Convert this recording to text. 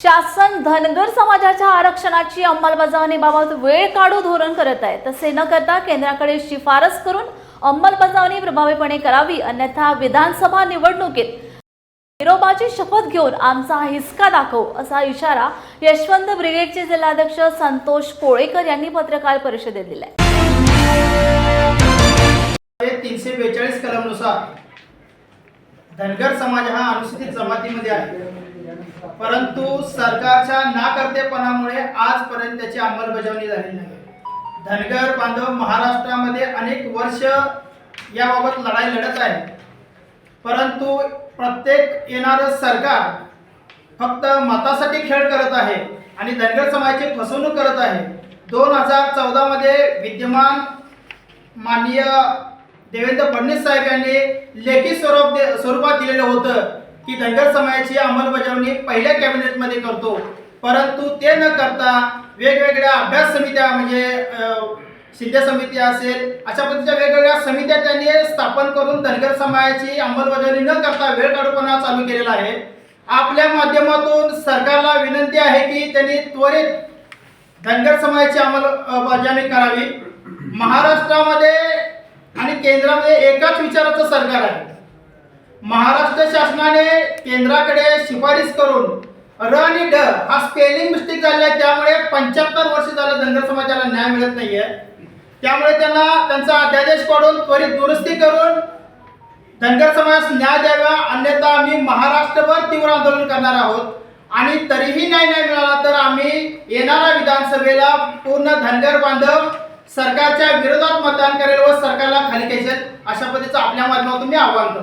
शासन धनगर समाजाच्या आरक्षणाची अंमलबजावणीबाबत वेळ काढू धोरण करत आहे. तसे न करता केंद्राकडे शिफारस करून अंमलबजावणी प्रभावीपणे करावी अन्यथा विधानसभा निवडणुकीत निरोपाची शपथ घेऊन आमचा हिसका दाखवू असा इशारा यशवंत ब्रिगेडचे जिल्हाध्यक्ष संतोष कोळेकर यांनी पत्रकार परिषदेत दिलाय. तीनशे बेचाळीस कलमनुसार धनगर समाज हा अनुसूचित जमातीमध्ये आहे. परंतु सरकारच्या नाकर्तेपणामुळे आजपर्यंत त्याची अंमलबजावणी झालेली नाही. धनगर बांधव महाराष्ट्रामध्ये अनेक वर्ष याबाबत लढाई लढत आहे. परंतु प्रत्येक येणारं सरकार फक्त मतासाठी खेळ करत आहे आणि धनगर समाजाची फसवणूक करत आहे. दोन हजार चौदामध्ये विद्यमान माननीय देवेंद्र फडणवीस साहेब यांनी लेखी स्वरूप दे स्वरूपात दिलेलं होतं. की धनगर समाजाची अंमलबजावणी पहिल्या कॅबिनेटमध्ये करतो. परंतु ते न करता वेगवेगळ्या अभ्यास समित्या म्हणजे सिद्ध शिंदे समिती असेल अशा पद्धतीच्या वेगवेगळ्या समित्या त्यांनी स्थापन करून धनगर समाजाची अंमलबजावणी न करता वेळ काढूपणा चालू केलेला आहे. आपल्या माध्यमातून सरकारला विनंती आहे की त्यांनी त्वरित धनगर समाजाची अंमलबजावणी करावी. महाराष्ट्रामध्ये आणि केंद्रामध्ये एकाच विचाराचं सरकार आहे. महाराष्ट्र शासनाने केंद्राकडे शिफारस करून र आणि ड हा स्पेलिंग मिस्टेक झालेला आहे. त्यामुळे पंच्याहत्तर वर्ष झालं धनगर समाजाला न्याय मिळत नाहीये. त्यामुळे त्यांना त्यांचा अध्यादेश काढून त्वरित दुरुस्ती करून धनगर समाजास न्याय द्यावा. अन्यथा आम्ही महाराष्ट्रभर तीव्र आंदोलन करणार आहोत. आणि तरीही न्याय नाही मिळाला तर आम्ही येणाऱ्या विधानसभेला पूर्ण धनगर बांधव सरकारच्या विरोधात मतदान करेल व सरकारला खाली खेचेल. अशा पद्धतीचं आपल्या माध्यमातून मी आवाहन करतो.